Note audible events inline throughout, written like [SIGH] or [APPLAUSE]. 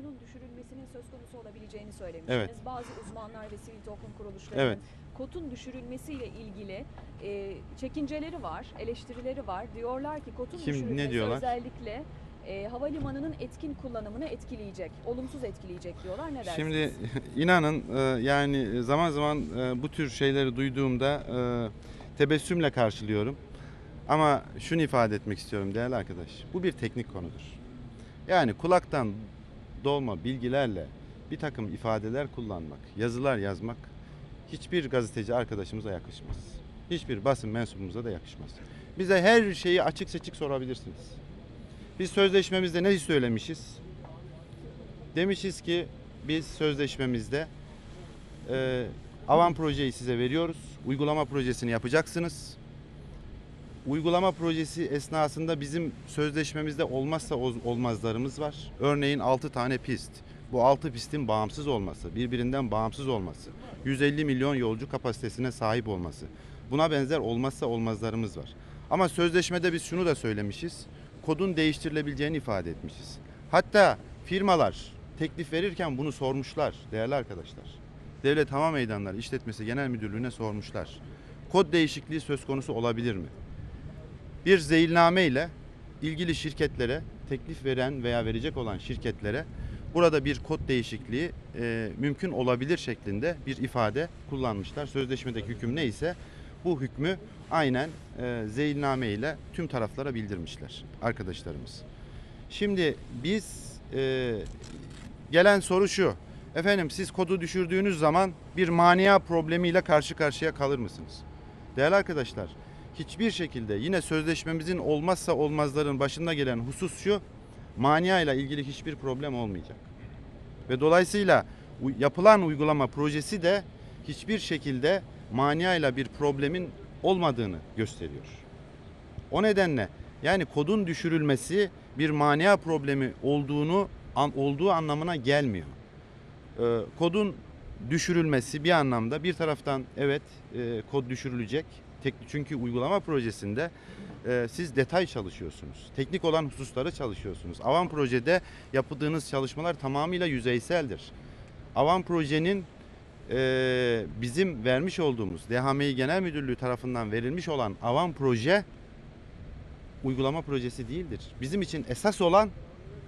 kotunun düşürülmesinin söz konusu olabileceğini söylemiştiniz. Evet. Bazı uzmanlar ve sivil toplum kuruluşlarının Evet. kotun düşürülmesiyle ilgili e, çekinceleri var, eleştirileri var. Diyorlar ki kotun Kim- ne düşürülmesi diyorlar? özellikle e, havalimanının etkin kullanımını etkileyecek, olumsuz etkileyecek diyorlar. Ne dersiniz? Şimdi [LAUGHS] inanın e, yani zaman zaman e, bu tür şeyleri duyduğumda e, tebessümle karşılıyorum. Ama şunu ifade etmek istiyorum değerli arkadaş. Bu bir teknik konudur. Yani kulaktan dolma bilgilerle bir takım ifadeler kullanmak, yazılar yazmak hiçbir gazeteci arkadaşımıza yakışmaz. Hiçbir basın mensubumuza da yakışmaz. Bize her şeyi açık seçik sorabilirsiniz. Biz sözleşmemizde ne söylemişiz? Demişiz ki biz sözleşmemizde e, avan projeyi size veriyoruz. Uygulama projesini yapacaksınız. Uygulama projesi esnasında bizim sözleşmemizde olmazsa olmazlarımız var. Örneğin 6 tane pist. Bu 6 pistin bağımsız olması, birbirinden bağımsız olması, 150 milyon yolcu kapasitesine sahip olması. Buna benzer olmazsa olmazlarımız var. Ama sözleşmede biz şunu da söylemişiz. Kodun değiştirilebileceğini ifade etmişiz. Hatta firmalar teklif verirken bunu sormuşlar değerli arkadaşlar. Devlet Hava Meydanları İşletmesi Genel Müdürlüğü'ne sormuşlar. Kod değişikliği söz konusu olabilir mi? Bir zeyilname ile ilgili şirketlere teklif veren veya verecek olan şirketlere burada bir kod değişikliği e, mümkün olabilir şeklinde bir ifade kullanmışlar. Sözleşmedeki hüküm neyse bu hükmü aynen e, zeyilname ile tüm taraflara bildirmişler arkadaşlarımız. Şimdi biz e, gelen soru şu. Efendim siz kodu düşürdüğünüz zaman bir mania problemiyle karşı karşıya kalır mısınız? Değerli arkadaşlar, hiçbir şekilde yine sözleşmemizin olmazsa olmazların başında gelen husus şu. Mania ile ilgili hiçbir problem olmayacak. Ve dolayısıyla yapılan uygulama projesi de hiçbir şekilde mania ile bir problemin olmadığını gösteriyor. O nedenle yani kodun düşürülmesi bir mania problemi olduğunu olduğu anlamına gelmiyor. Ee, kodun düşürülmesi bir anlamda bir taraftan evet e, kod düşürülecek. Tek, çünkü uygulama projesinde e, siz detay çalışıyorsunuz. Teknik olan hususları çalışıyorsunuz. Avan projede yaptığınız çalışmalar tamamıyla yüzeyseldir. Avan projenin e, bizim vermiş olduğumuz DHMİ Genel Müdürlüğü tarafından verilmiş olan Avan proje uygulama projesi değildir. Bizim için esas olan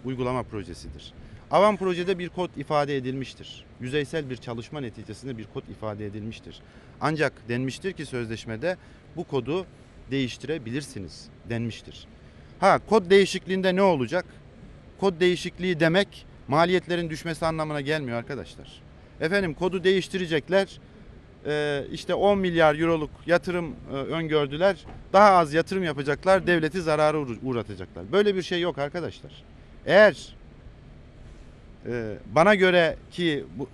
uygulama projesidir. Avan projede bir kod ifade edilmiştir. Yüzeysel bir çalışma neticesinde bir kod ifade edilmiştir. Ancak denmiştir ki sözleşmede bu kodu değiştirebilirsiniz denmiştir. Ha kod değişikliğinde ne olacak? Kod değişikliği demek maliyetlerin düşmesi anlamına gelmiyor arkadaşlar. Efendim kodu değiştirecekler. Ee, işte 10 milyar euroluk yatırım e, öngördüler. Daha az yatırım yapacaklar, devleti zarara uğra- uğratacaklar. Böyle bir şey yok arkadaşlar. Eğer bana göre ki bu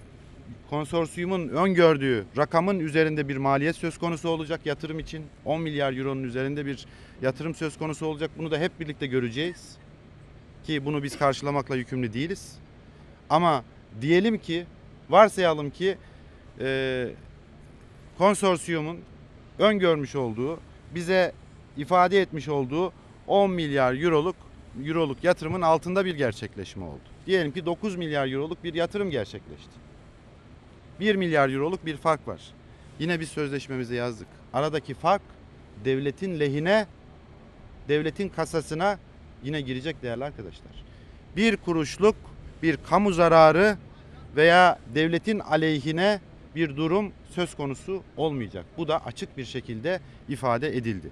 konsorsiyumun öngördüğü rakamın üzerinde bir maliyet söz konusu olacak yatırım için. 10 milyar euronun üzerinde bir yatırım söz konusu olacak. Bunu da hep birlikte göreceğiz. Ki bunu biz karşılamakla yükümlü değiliz. Ama diyelim ki varsayalım ki e, konsorsiyumun öngörmüş olduğu bize ifade etmiş olduğu 10 milyar euroluk euroluk yatırımın altında bir gerçekleşme oldu. Diyelim ki 9 milyar euroluk bir yatırım gerçekleşti. 1 milyar euroluk bir fark var. Yine biz sözleşmemize yazdık. Aradaki fark devletin lehine, devletin kasasına yine girecek değerli arkadaşlar. Bir kuruşluk bir kamu zararı veya devletin aleyhine bir durum söz konusu olmayacak. Bu da açık bir şekilde ifade edildi.